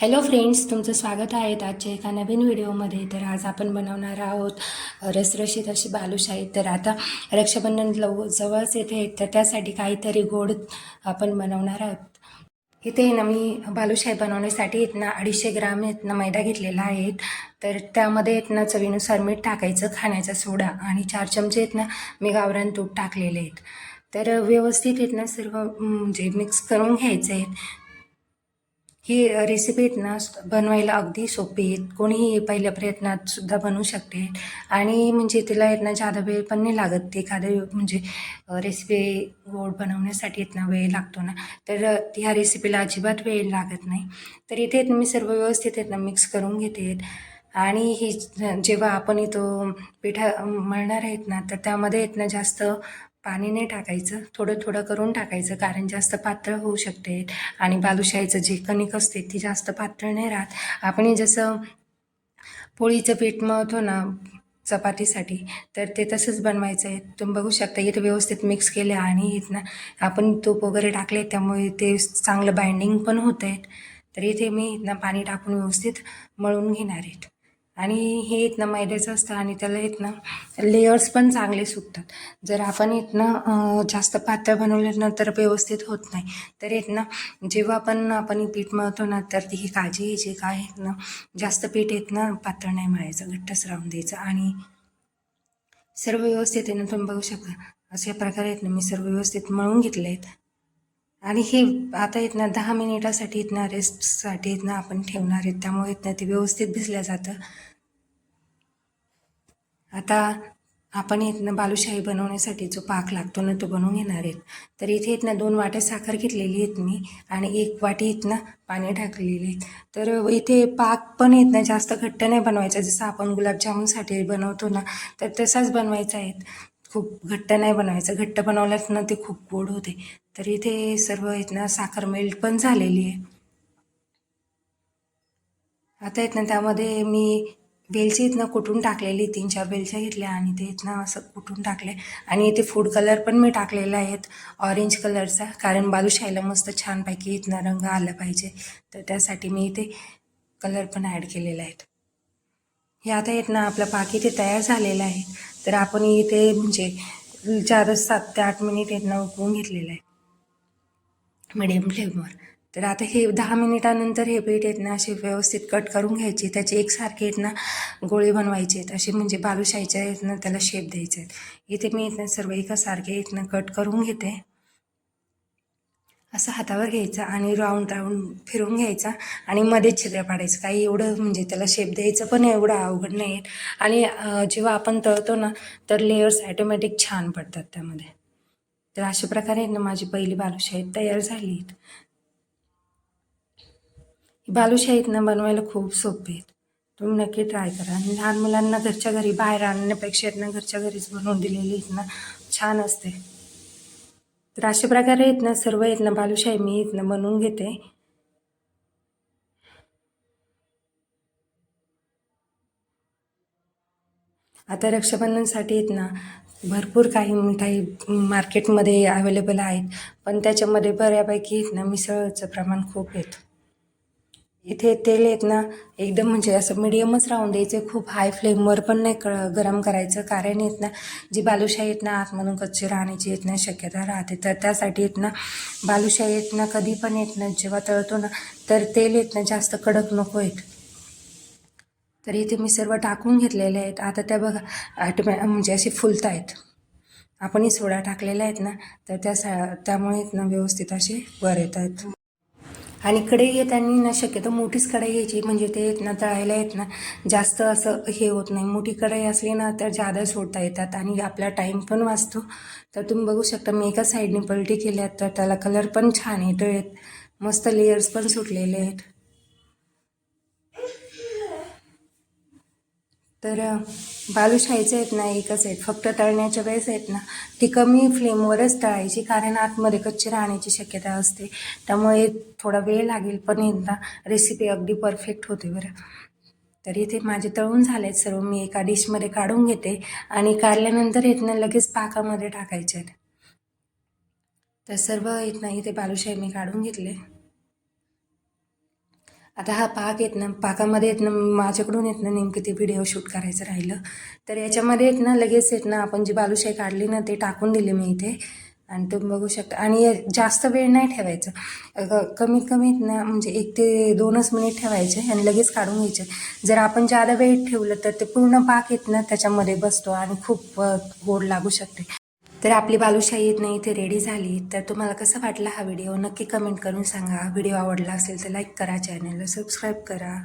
Hello friends तुमचं स्वागत आहे आजच्या एका नवीन व्हिडिओमध्ये. तर आज आपण बनवणार आहोत रसरशीत अशी बालुशाही. तर आता रक्षाबंधन लव जवळच येते तर त्यासाठी काहीतरी गोड आपण बनवणार आहोत. इथे ना मी बालुशाही बनवण्यासाठी आहेत ना अडीचशे ग्राम इथनं ना मैदा घेतलेला आहे. तर त्यामध्ये इथनं ना चवीनुसार मीठ टाकायचं खाण्याचा सोडा आणि चार चमचे इथनं ना मी गावरान तूप टाकलेले आहेत. तर व्यवस्थित इथनं ना सर्व म्हणजे मिक्स करून घ्यायचं आहे ही रेसिपी आहेत ना बनवायला अगदी सोपी आहेत. कोणीही पहिल्या प्रयत्नात सुद्धा बनवू शकते. आणि म्हणजे तिला आहेत ना जादा वेळ पण नाही लागत. ते एखादं म्हणजे रेसिपी गोड बनवण्यासाठी येत ना वेळ लागतो ना. तर ह्या रेसिपीला अजिबात वेळ लागत नाही. तर इथे मी सर्व व्यवस्थित आहेत ना मिक्स करून घेते. आणि ही जेव्हा आपण इथं पिठा मळणार आहेत ना तर त्यामध्ये आहेत ना जास्त पाणी नाही टाकायचं थोडं थोडं करून टाकायचं कारण जास्त पातळ होऊ शकते. आणि बालुशाहीचं जे कणिक असते ती जास्त पातळ नाही राहत. आपण जसं पोळीचं पीठ मळतो ना चपातीसाठी तर ते तसंच बनवायचं आहे. तुम्ही बघू शकता इथं व्यवस्थित मिक्स केले आणि इथनं आपण तूप वगैरे टाकले त्यामुळे ते चांगलं बाइंडिंग पण होत आहेत तर इथे मी इथनं पाणी टाकून व्यवस्थित मळून घेणार आहेत आणि हे इथनं मैद्याचं असतं आणि त्याला इथनं लेयर्स पण चांगले सुटतात जर आपण इथनं जास्त पातळ बनवलं ना तर व्यवस्थित होत नाही. तर इथनं जेव्हा पण आपण पीठ मळतो ना तर ती ही काळजी घ्यायची काय ना जास्त पीठ इथनं पातळ नाही मळायचं. घट्टच राहून द्यायचं आणि सर्व व्यवस्थित आहे ना तुम्ही बघू शकता. अशा प्रकारे आहेत ना मी सर्व व्यवस्थित मळून घेतले आहेत आणि हे आता येत ना दहा मिनिटासाठी इथनं ना रेस्टसाठी इथनं आपण ठेवणार आहेत त्यामुळे इथनं ते व्यवस्थित भिजलं जातं. आता आपण इथनं बालुशाही बनवण्यासाठी जो पाक लागतो ना तो बनवून घेणार आहेत. तर इथे इथनं दोन वाट्या साखर घेतलेली आहेत मी आणि एक वाटी इथनं पाणी टाकलेली आहेत तर इथे पाक पण येत ना जास्त घट्ट नाही बनवायचा. जसं आपण गुलाबजामुनसाठी बनवतो ना तर तसाच बनवायचा आहे. खूप घट्ट नाही बनवायचं. घट्ट बनवल्यास ना ते खूप गोड होते. तर इथे सर्व इथनं साखर मेल्ट पण झालेली आहे. आता इथनं त्यामध्ये मी वेलची इथनं कुठून टाकलेली तीन चार वेलच्या घेतल्या आणि ते इथनं असं कुठून टाकले. आणि इथे फूड कलर पण मी टाकलेला आहेत ऑरेंज कलरचा कारण बालुशाहीला मस्त छानपैकी इथनं रंग आला पाहिजे. तर त्यासाठी मी इथे कलर पण ॲड केलेला आहेत. हे आता येत ना आपलं पाक इथे तयार झालेलं आहे. तर आपण इथे म्हणजे चार सात ते आठ मिनिट येत ना उकळून घेतलेलं आहे. मिडियम फ्लेमवर तर आता हे दहा मिनिटानंतर हे पीठ आहेत ना असे व्यवस्थित कट करून घ्यायचे. त्याचे एकसारखे आहेत ना गोळे बनवायचे आहेत. असे म्हणजे बालुशाहीच्या आहेत ना त्याला शेप द्यायचे आहेत इथे मी ना सर्व एकासारखे आहेत ना कट करून घेते. असं हातावर घ्यायचं आणि राऊंड राऊंड फिरून घ्यायचा आणि मध्येच छिद्र पाडायचं. काही एवढं म्हणजे त्याला शेप द्यायचं पण एवढं अवघड नाही आहे आणि जेव्हा आपण तळतो ना तर लेयर्स ॲटोमॅटिक छान पडतात त्यामध्ये. तर अशा प्रकारे ना माझी पहिली बालुशाही तयार झाली बालुशाहीतनं बनवायला खूप सोपे आहेत. तुम्ही नक्की ट्राय करा. आणि लहान मुलांना घरच्या घरी बाहेर आणण्यापेक्षा ना घरच्या घरीच बनवून दिलेली आहेत ना छान असते. तर अशा प्रकारे आहेत ना सर्व आहेत ना बालुशाही मी इथनं बनवून घेते. आता रक्षाबंधनसाठी आहेत ना भरपूर काही मिठाई मार्केटमध्ये अवेलेबल आहेत. पण त्याच्यामध्ये बऱ्यापैकी ना मिसळचं प्रमाण खूप येतं इथे तेल येत ना एकदम म्हणजे असं मिडियमच राहून द्यायचं खूप हाय फ्लेमवर पण नाही क गरम करायचं कारण येत ना जी बालुशाही येत ना आतमधून कच्ची राहण्याची येत ना शक्यता राहते. तर त्यासाठी येत ना बालुशाही येत ना कधी पण येत ना जेव्हा तळतो ना तर तेल येत ना जास्त कडक नको येत तर इथे मी सर्व टाकून घेतलेले आहेत. आता त्या बघा ॲटोमॅ म्हणजे असे फुलत आहेत आपणही सोडा टाकलेला आहेत ना तर त्या सा त्यामुळे ना व्यवस्थित असे वर येत आहेत आणि कढई घेताना ना शक्यतो मोठीच कढई घ्यायची म्हणजे ते येत ना तळायला येत ना. जास्त असं हे होत नाही. मोठी कढई असली ना तर जादा सोडता येतात. आणि आपला टाईम पण वाचतो. तर तुम्ही बघू शकता मी एका साईडने पलटी केल्यात तर त्याला कलर पण छान येतो आहेत मस्त लेयर्स पण सुटलेले आहेत. तर बालुशाहीचे आहेत ना एकच आहेत. फक्त तळण्याच्या वेळेस आहेत ना ती कमी फ्लेमवरच तळायची कारण आतमध्ये कच्ची राहण्याची शक्यता असते. त्यामुळे थोडा वेळ लागेल पण एकदा रेसिपी अगदी परफेक्ट होते बरं. तर इथे माझे तळून झाले आहेत सर्व मी एका डिशमध्ये काढून घेते आणि काढल्यानंतर इथनं लगेच पाकामध्ये टाकायचे आहेत. तर सर्व येत नाही इथे बालुशाही मी काढून घेतले. आता हा पाक येत ना पाकामध्ये येत ना माझ्याकडून येत ना नेमकं ते व्हिडिओ शूट करायचं राहिलं. तर याच्यामध्ये येत ना लगेच येत ना आपण जी बालुशाही काढली ना ते टाकून दिले मी इथे. आणि तुम्ही बघू शकता. आणि जास्त वेळ नाही ठेवायचं. अगं कमीत कमीत ना म्हणजे एक ते दोनच मिनिट ठेवायचे आणि लगेच काढून घ्यायचे. जर आपण जादा वेळ ठेवलं तर ते पूर्ण पाक येत ना त्याच्यामध्ये बसतो आणि खूप गोड लागू शकते. तर आपली बालुशाही येत नाही इथे रेडी झाली. तर तुम्हाला कसा वाटला हा व्हिडिओ नक्की कमेंट करून सांगा. व्हिडिओ आवडला असेल तर लाईक करा चॅनलला सबस्क्राईब करा.